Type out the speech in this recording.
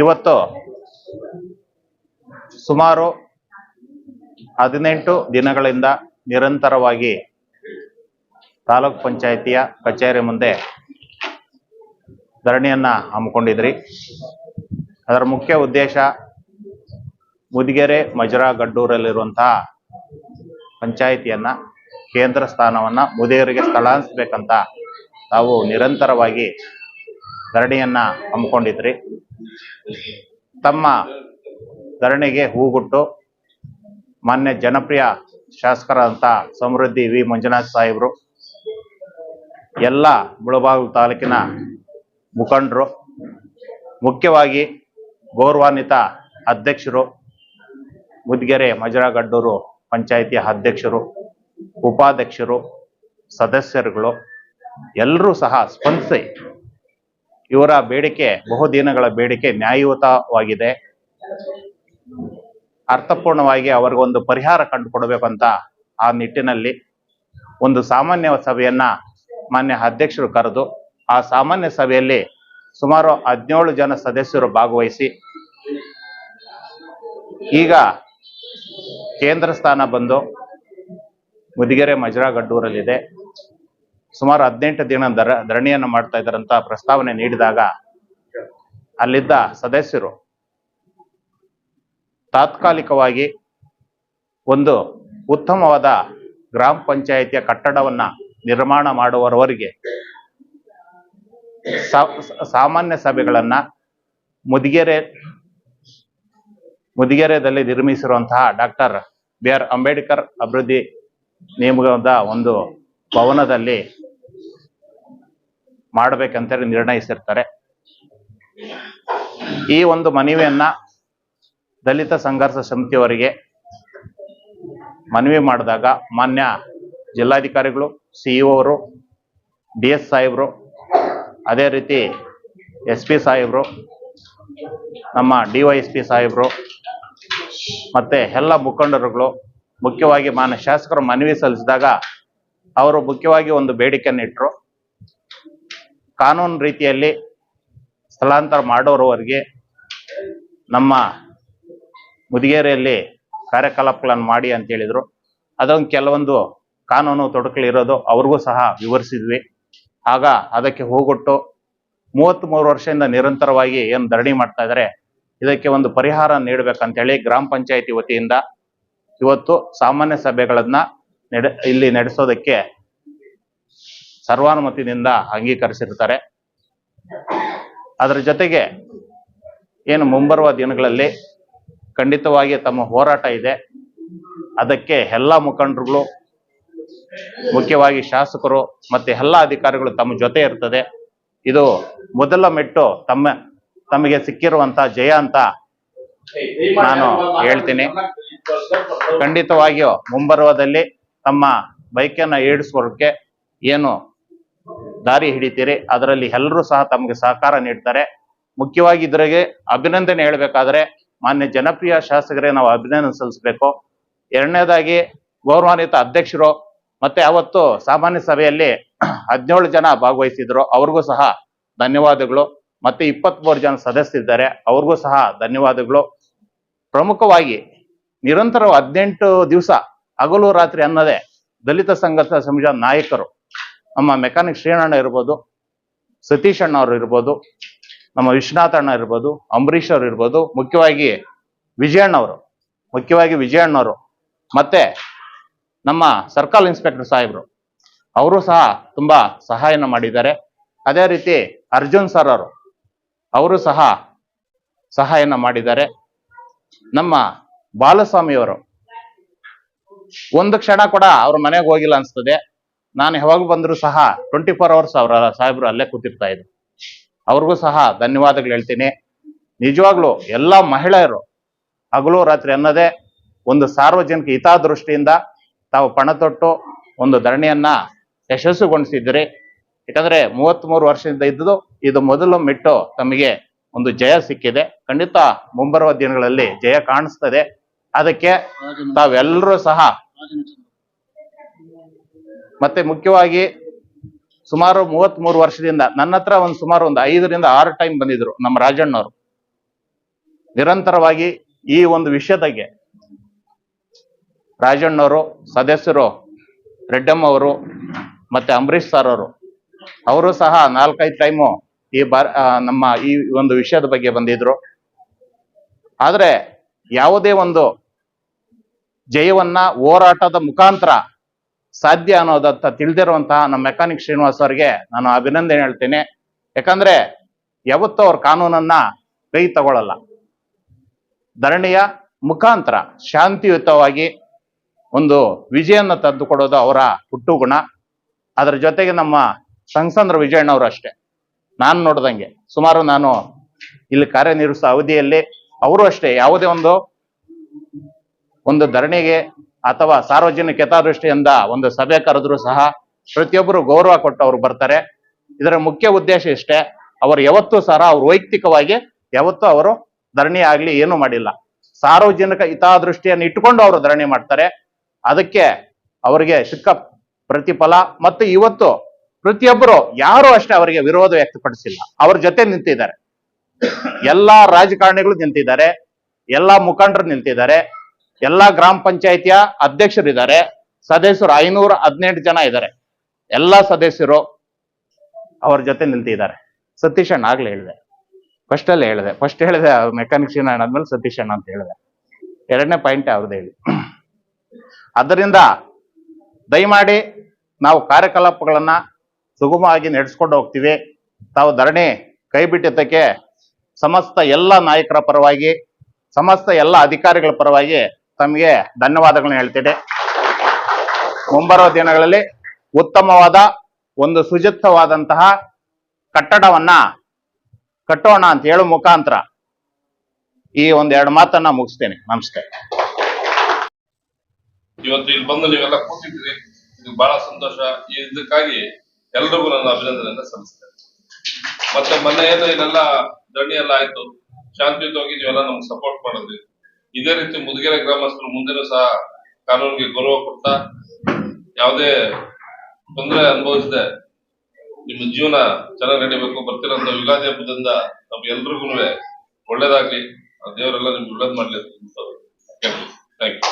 ಇವತ್ತು ಸುಮಾರು ಹದಿನೆಂಟು ದಿನಗಳಿಂದ ನಿರಂತರವಾಗಿ ತಾಲೂಕ್ ಪಂಚಾಯಿತಿಯ ಕಚೇರಿ ಮುಂದೆ ಧರಣಿಯನ್ನ ಹಮ್ಮಿಕೊಂಡಿದ್ರಿ. ಅದರ ಮುಖ್ಯ ಉದ್ದೇಶ ಮುದಿಗೆರೆ ಮಜರಾ ಗಡ್ಡೂರಲ್ಲಿರುವಂತಹ ಪಂಚಾಯಿತಿಯನ್ನ, ಕೇಂದ್ರ ಸ್ಥಾನವನ್ನ ಮುದಿಗೆರೆಗೆ ಸ್ಥಳಾಂತರಿಸಬೇಕಂತ ತಾವು ನಿರಂತರವಾಗಿ ಧರಣಿಯನ್ನ ಹಮ್ಮಿಕೊಂಡಿದ್ರಿ. ತಮ್ಮ ಧರಣಿಗೆ ಹೂಗುಟ್ಟು, ಮಾನ್ಯ ಜನಪ್ರಿಯ ಶಾಸಕರಾದಂಥ ಸಮೃದ್ಧಿ ವಿ. ಮಂಜುನಾಥ್ ಸಾಹೇಬರು, ಎಲ್ಲ ಮುಳಬಾಗಿಲು ತಾಲೂಕಿನ ಮುಖಂಡರು, ಮುಖ್ಯವಾಗಿ ಗೌರವಾನ್ವಿತ ಅಧ್ಯಕ್ಷರು, ಮುದ್ಗೆರೆ ಮಜರಾಗಡ್ಡೂರು ಪಂಚಾಯಿತಿಯ ಅಧ್ಯಕ್ಷರು, ಉಪಾಧ್ಯಕ್ಷರು, ಸದಸ್ಯರುಗಳು, ಎಲ್ಲರೂ ಸಹ ಸ್ಪಂದಿಸಿ ಇವರ ಬೇಡಿಕೆ ಬಹುದಿನಗಳ ಬೇಡಿಕೆ ನ್ಯಾಯಯುತವಾಗಿದೆ. ಅರ್ಥಪೂರ್ಣವಾಗಿ ಅವ್ರಿಗೊಂದು ಪರಿಹಾರ ಕಂಡುಕೊಡ್ಬೇಕಂತ ಆ ನಿಟ್ಟಿನಲ್ಲಿ ಒಂದು ಸಾಮಾನ್ಯ ಸಭೆಯನ್ನ ಮಾನ್ಯ ಅಧ್ಯಕ್ಷರು ಕರೆದು, ಆ ಸಾಮಾನ್ಯ ಸಭೆಯಲ್ಲಿ ಸುಮಾರು ಹದಿನೇಳು ಜನ ಸದಸ್ಯರು ಭಾಗವಹಿಸಿ, ಈಗ ಕೇಂದ್ರ ಸ್ಥಾನ ಬಂದು ಮುದಿಗೆರೆ ಮಜರಾಗಡ್ಡೂರಲ್ಲಿದೆ. ಸುಮಾರು ಹದಿನೆಂಟು ದಿನ ದರ, ಧರಣಿಯನ್ನು ಮಾಡ್ತಾ ಇದ್ದಾರಂತ ಪ್ರಸ್ತಾವನೆ ನೀಡಿದಾಗ ಅಲ್ಲಿದ್ದ ಸದಸ್ಯರು ತಾತ್ಕಾಲಿಕವಾಗಿ ಒಂದು ಉತ್ತಮವಾದ ಗ್ರಾಮ ಪಂಚಾಯಿತಿಯ ಕಟ್ಟಡವನ್ನ ನಿರ್ಮಾಣ ಮಾಡುವವರೆಗೆ ಸಾಮಾನ್ಯ ಸಭೆಗಳನ್ನ ಮುದಿಗೆರೆ, ಮುದಿಗೆರೆದಲ್ಲಿ ನಿರ್ಮಿಸಿರುವಂತಹ ಡಾಕ್ಟರ್ ಬಿ ಆರ್ ಅಂಬೇಡ್ಕರ್ ಅಭಿವೃದ್ಧಿ ನಿಯಮದ ಒಂದು ಭವನದಲ್ಲಿ ಮಾಡಬೇಕಂತ ನಿರ್ಣಯಿಸಿರ್ತಾರೆ. ಈ ಒಂದು ಮನವಿಯನ್ನ ದಲಿತ ಸಂಘರ್ಷ ಸಮಿತಿಯವರಿಗೆ ಮನವಿ ಮಾಡಿದಾಗ ಮಾನ್ಯ ಜಿಲ್ಲಾಧಿಕಾರಿಗಳು ಸಿಇಒ ಅವರು ಡಿ ಎಸ್ ಸಾಹೇಬರು, ಅದೇ ರೀತಿ ಎಸ್ ಪಿ ಸಾಹೇಬರು, ನಮ್ಮ ಡಿ ವೈ ಎಸ್ ಪಿ ಸಾಹೇಬರು ಮತ್ತೆ ಎಲ್ಲ ಮುಖಂಡರುಗಳು, ಮುಖ್ಯವಾಗಿ ಮಾನ್ಯ ಶಾಸಕರು ಮನವಿ ಸಲ್ಲಿಸಿದಾಗ ಅವರು ಮುಖ್ಯವಾಗಿ ಒಂದು ಬೇಡಿಕೆಯನ್ನು ಇಟ್ಟರು ಕಾನೂನು ರೀತಿಯಲ್ಲಿ ಸ್ಥಳಾಂತರ ಮಾಡೋರವರೆಗೆ ನಮ್ಮ ಮುದಿಗೇರಿಯಲ್ಲಿ ಕಾರ್ಯಕಲಾಪಗಳನ್ನು ಮಾಡಿ ಅಂತ ಹೇಳಿದರು. ಅದೊಂದು ಕೆಲವೊಂದು ಕಾನೂನು ತೊಡಕಲಿರೋದು ಅವ್ರಿಗೂ ಸಹ ವಿವರಿಸಿದ್ವಿ. ಆಗ ಅದಕ್ಕೆ ಹೋಗೊಟ್ಟು ಮೂವತ್ತ್ ವರ್ಷದಿಂದ ನಿರಂತರವಾಗಿ ಏನು ಧರಣಿ ಮಾಡ್ತಾ ಇದ್ದಾರೆ, ಇದಕ್ಕೆ ಒಂದು ಪರಿಹಾರ ನೀಡಬೇಕಂತೇಳಿ ಗ್ರಾಮ ಪಂಚಾಯತಿ ವತಿಯಿಂದ ಇವತ್ತು ಸಾಮಾನ್ಯ ಸಭೆಗಳನ್ನ ನಡೆ, ಇಲ್ಲಿ ನಡೆಸೋದಕ್ಕೆ ಸರ್ವಾನುಮತಿನಿಂದ ಅಂಗೀಕರಿಸಿರ್ತಾರೆ. ಅದರ ಜೊತೆಗೆ ಏನು ಮುಂಬರುವ ದಿನಗಳಲ್ಲಿ ಖಂಡಿತವಾಗಿ ತಮ್ಮ ಹೋರಾಟ ಇದೆ. ಅದಕ್ಕೆ ಎಲ್ಲ ಮುಖಂಡರುಗಳು, ಮುಖ್ಯವಾಗಿ ಶಾಸಕರು ಮತ್ತೆ ಎಲ್ಲ ಅಧಿಕಾರಿಗಳು ತಮ್ಮ ಜೊತೆ ಇರ್ತದೆ. ಇದು ಮೊದಲ ಮೆಟ್ಟು ತಮ್ಮ, ತಮಗೆ ಸಿಕ್ಕಿರುವಂತ ಜಯ ಅಂತ ನಾನು ಹೇಳ್ತೀನಿ. ಖಂಡಿತವಾಗಿಯೂ ಮುಂಬರುವದಲ್ಲಿ ತಮ್ಮ ಬೈಕನ್ನ ಏಡಿಸ್ಕೊಳ್ಳೋಕೆ ಏನು ದಾರಿ ಹಿಡಿತೀರಿ? ಅದರಲ್ಲಿ ಎಲ್ಲರೂ ಸಹ ತಮಗೆ ಸಹಕಾರ ನೀಡ್ತಾರೆ. ಮುಖ್ಯವಾಗಿ ಇದ್ರಿಗೆ ಅಭಿನಂದನೆ ಹೇಳ್ಬೇಕಾದ್ರೆ ಮಾನ್ಯ ಜನಪ್ರಿಯ ಶಾಸಕರೇ ನಾವು ಅಭಿನಂದನೆ ಸಲ್ಲಿಸಬೇಕು. ಎರಡನೇದಾಗಿ ಗೌರವಾನ್ವಿತ ಅಧ್ಯಕ್ಷರು ಮತ್ತೆ ಅವತ್ತು ಸಾಮಾನ್ಯ ಸಭೆಯಲ್ಲಿ ಹದಿನೇಳು ಜನ ಭಾಗವಹಿಸಿದ್ರು. ಅವ್ರಿಗೂ ಸಹ ಧನ್ಯವಾದಗಳು. ಮತ್ತೆ ಇಪ್ಪತ್ಮೂರು ಜನ ಸದಸ್ಯರಿದ್ದಾರೆ ಅವ್ರಿಗೂ ಸಹ ಧನ್ಯವಾದಗಳು. ಪ್ರಮುಖವಾಗಿ ನಿರಂತರ ಹದಿನೆಂಟು ದಿವಸ ಹಗಲು ರಾತ್ರಿ ಅನ್ನದೇ ದಲಿತ ಸಂಘರ್ಷ ಸಮಾಜ ನಾಯಕರು. ನಮ್ಮ ಮೆಕ್ಯಾನಿಕ್ ಶ್ರೀರಣ್ಣ ಇರ್ಬೋದು, ಸತೀಶ್ ಅಣ್ಣ ಅವರು ಇರ್ಬೋದು, ನಮ್ಮ ವಿಶ್ವನಾಥ ಅಣ್ಣ ಇರ್ಬೋದು ಅಂಬರೀಶ್ ಅವ್ರು ಇರ್ಬೋದು, ಮುಖ್ಯವಾಗಿ ವಿಜಯಣ್ಣ ಅವರು ಮುಖ್ಯವಾಗಿ ವಿಜಯಣ್ಣವರು. ಮತ್ತೆ ನಮ್ಮ ಸರ್ಕಲ್ ಇನ್ಸ್ಪೆಕ್ಟರ್ ಸಾಹೇಬ್ರು, ಅವರು ಸಹ ತುಂಬಾ ಸಹಾಯನ ಮಾಡಿದ್ದಾರೆ. ಅದೇ ರೀತಿ ಅರ್ಜುನ್ ಸರ್ ಅವರು ಅವರು ಸಹ ಸಹಾಯನ ಮಾಡಿದ್ದಾರೆ. ನಮ್ಮ ಬಾಲಸ್ವಾಮಿ ಅವರು ಒಂದು ಕ್ಷಣ ಕೂಡ ಅವ್ರ ಮನೆಗೆ ಹೋಗಿಲ್ಲ ಅನ್ಸ್ತದೆ. ನಾನು ಯಾವಾಗ ಬಂದ್ರು ಸಹ ಟ್ವೆಂಟಿ ಫೋರ್ ಅವರ್ಸ್ ಅವರ ಸಾಹೇಬ್ರು ಅಲ್ಲೇ ಕೂತಿರ್ತಾ ಇದ್ರು. ಅವ್ರಿಗೂ ಸಹ ಧನ್ಯವಾದಗಳು ಹೇಳ್ತೀನಿ. ನಿಜವಾಗ್ಲೂ ಎಲ್ಲ ಮಹಿಳೆಯರು ಹಗಲು ರಾತ್ರಿ ಅನ್ನದೇ ಒಂದು ಸಾರ್ವಜನಿಕ ಹಿತದೃಷ್ಟಿಯಿಂದ ತಾವು ಪಣ ತೊಟ್ಟು ಒಂದು ಧರಣಿಯನ್ನ ಯಶಸ್ಸುಗೊಳಿಸಿದ್ರಿ. ಯಾಕಂದ್ರೆ ಮೂವತ್ತ್ ಮೂರು ವರ್ಷದಿಂದ ಇದ್ದು ಇದು ಮೊದಲು ಮಿಟ್ಟು ತಮಗೆ ಒಂದು ಜಯ ಸಿಕ್ಕಿದೆ. ಖಂಡಿತ ಮುಂಬರುವ ದಿನಗಳಲ್ಲಿ ಜಯ ಕಾಣಿಸ್ತದೆ. ಅದಕ್ಕೆ ತಾವೆಲ್ಲರೂ ಸಹ ಮತ್ತೆ ಮುಖ್ಯವಾಗಿ ಸುಮಾರು ಮೂವತ್ತ್ ಮೂರು ವರ್ಷದಿಂದ ನನ್ನ ಹತ್ರ ಒಂದು ಸುಮಾರು ಒಂದು ಐದರಿಂದ ಆರು ಟೈಮ್ ಬಂದಿದ್ರು ನಮ್ಮ ರಾಜಣ್ಣವರು. ನಿರಂತರವಾಗಿ ಈ ಒಂದು ವಿಷಯದಾಗೆ ರಾಜಣ್ಣವರು, ಸದಸ್ಯರು, ರೆಡ್ಡಮ್ಮ ಅವರು ಮತ್ತೆ ಅಂಬರೀಶ್ ಸರ್ ಅವರು ಅವರು ಸಹ ನಾಲ್ಕೈದು ಟೈಮು ಈ ಬಾರ್ ನಮ್ಮ ಈ ಒಂದು ವಿಷಯದ ಬಗ್ಗೆ ಬಂದಿದ್ರು. ಆದ್ರೆ ಯಾವುದೇ ಒಂದು ಜಯವನ್ನ ಹೋರಾಟದ ಮುಖಾಂತರ ಸಾಧ್ಯ ಅನ್ನೋದಂತ ತಿಳಿದಿರುವಂತಹ ನಮ್ಮ ಮೆಕ್ಯಾನಿಕ್ ಶ್ರೀನಿವಾಸ್ ಅವರಿಗೆ ನಾನು ಅಭಿನಂದನೆ ಹೇಳ್ತೇನೆ. ಯಾಕಂದ್ರೆ ಯಾವತ್ತೂ ಅವ್ರ ಕಾನೂನನ್ನ ಕೈ ತಗೊಳ್ಳಲ್ಲ ಧರಣಿಯ ಮುಖಾಂತರ ಶಾಂತಿಯುತವಾಗಿ ಒಂದು ವಿಜಯನ್ನ ತಂದುಕೊಡೋದು ಅವರ ಹುಟ್ಟು ಗುಣ ಅದರ ಜೊತೆಗೆ ನಮ್ಮ ಸಂಸಂದ್ರ ವಿಜಯಣ್ಣವರು ಅಷ್ಟೇ. ನಾನು ನೋಡ್ದಂಗೆ. ಸುಮಾರು ನಾನು ಇಲ್ಲಿ ಕಾರ್ಯನಿರ್ವಹಿಸೋ ಅವಧಿಯಲ್ಲಿ ಅವರು ಅಷ್ಟೇ. ಯಾವುದೇ ಒಂದು ಒಂದು ಧರಣಿಗೆ ಅಥವಾ ಸಾರ್ವಜನಿಕ ಹಿತಾದೃಷ್ಟಿಯಿಂದ ಒಂದು ಸಭೆ ಕರೆದ್ರು ಸಹ ಪ್ರತಿಯೊಬ್ಬರು ಗೌರವ ಕೊಟ್ಟು ಅವ್ರು ಬರ್ತಾರೆ. ಇದರ ಮುಖ್ಯ ಉದ್ದೇಶ ಇಷ್ಟೇ, ಅವರು ಯಾವತ್ತೂ ಸಹ ಅವ್ರು ವೈಯಕ್ತಿಕವಾಗಿ ಯಾವತ್ತೂ ಅವರು ಧರಣಿ ಆಗ್ಲಿ ಏನು ಮಾಡಿಲ್ಲ. ಸಾರ್ವಜನಿಕ ಹಿತಾದೃಷ್ಟಿಯನ್ನು ಇಟ್ಟುಕೊಂಡು ಅವರು ಧರಣಿ ಮಾಡ್ತಾರೆ. ಅದಕ್ಕೆ ಅವರಿಗೆ ಸಿಕ್ಕ ಪ್ರತಿಫಲ ಮತ್ತು ಇವತ್ತು ಪ್ರತಿಯೊಬ್ಬರು ಯಾರು ಅಷ್ಟೇ ಅವರಿಗೆ ವಿರೋಧ ವ್ಯಕ್ತಪಡಿಸಿಲ್ಲ. ಅವ್ರ ಜೊತೆ ನಿಂತಿದ್ದಾರೆ. ಎಲ್ಲಾ ರಾಜಕಾರಣಿಗಳು ನಿಂತಿದ್ದಾರೆ. ಎಲ್ಲಾ ಮುಖಂಡರು ನಿಂತಿದ್ದಾರೆ. ಎಲ್ಲಾ ಗ್ರಾಮ ಪಂಚಾಯಿತಿಯ ಅಧ್ಯಕ್ಷರಿದ್ದಾರೆ. ಸದಸ್ಯರು ಐನೂರ ಹದಿನೆಂಟು ಜನ ಇದ್ದಾರೆ. ಎಲ್ಲಾ ಸದಸ್ಯರು ಅವ್ರ ಜೊತೆ ನಿಂತಿದ್ದಾರೆ ಸತೀಶ್ ಅಣ್ಣ ಆಗ್ಲೇ ಹೇಳಿದೆ. ಫಸ್ಟ್ ಅಲ್ಲಿ ಹೇಳಿದೆ. ಫಸ್ಟ್ ಹೇಳಿದೆ ಮೆಕ್ಯಾನಿಕ್ ಅಣ್ಣ ಆದ್ಮೇಲೆ ಸತೀಶ್ ಅಣ್ಣ ಅಂತ ಹೇಳಿದೆ. ಎರಡನೇ ಪಾಯಿಂಟ್ ಅವ್ರದ್ದು ಹೇಳಿ. ಅದರಿಂದ ದಯಮಾಡಿ ನಾವು ಕಾರ್ಯಕಲಾಪಗಳನ್ನ ಸುಗಮವಾಗಿ ನಡೆಸ್ಕೊಂಡು ಹೋಗ್ತೀವಿ. ತಾವು ಧರಣಿ ಕೈ ಬಿಟ್ಟಿದ್ದಕ್ಕೆ ಸಮಸ್ತ ಎಲ್ಲ ನಾಯಕರ ಪರವಾಗಿ, ಸಮಸ್ತ ಎಲ್ಲ ಅಧಿಕಾರಿಗಳ ಪರವಾಗಿ ತಮಗೆ ಧನ್ಯವಾದಗಳನ್ನ ಹೇಳ್ತೇನೆ ಮುಂಬರುವ ದಿನಗಳಲ್ಲಿ ಉತ್ತಮವಾದ ಒಂದು ಸುಜಿತವಾದಂತಹ ಕಟ್ಟಡವನ್ನ ಕಟ್ಟೋಣ ಅಂತ ಹೇಳೋ ಮುಖಾಂತರ ಈ ಒಂದೆರಡು ಮಾತನ್ನ ಮುಗಿಸ್ತೇನೆ. ನಮಸ್ತೆ. ಇವತ್ತು ಇಲ್ಲಿ ಬಂದು ನೀವೆಲ್ಲ ಕೂತಿದ್ರಿ ಇದು ಬಹಳ ಸಂತೋಷ. ಇದಕ್ಕಾಗಿ ಎಲ್ರಿಗೂ ನನ್ನ ಅಭಿನಂದನೆಯನ್ನ ಸಲ್ಲಿಸ್ತೇನೆ. ಮತ್ತೆ ಮೊನ್ನೆ ಏನು ಇದೆಲ್ಲ ಧರಣಿ ಎಲ್ಲ ಆಯ್ತು. ಶಾಂತಿಯುತವಾಗಿ ನೀವೆಲ್ಲ ನಮ್ಗೆ ಸಪೋರ್ಟ್ ಮಾಡಿದ್ರಿ. ಇದೇ ರೀತಿ ಮುದುಗೆರೆ ಗ್ರಾಮಸ್ಥರು ಮುಂದೆನೂ ಸಹ ಕಾನೂನಿಗೆ ಗೌರವ ಕೊಡ್ತಾ ಯಾವುದೇ ತೊಂದರೆ ಅನುಭವಿಸದೆ ನಿಮ್ಮ ಜೀವನ ಚೆನ್ನಾಗಿ ನಡಿಬೇಕು. ಬರ್ತಿರೋಂಥ ಯುಗಾದಿ ಹಬ್ಬದಿಂದ ನಮ್ಗೆಲ್ರಿಗೂ ಒಳ್ಳೇದಾಗ್ಲಿ. ದೇವರೆಲ್ಲ ನಿಮ್ಗೆ ಒಳ್ಳೇದ್ ಮಾಡ್ಲಿ ಅಂತ ಥ್ಯಾಂಕ್ ಯು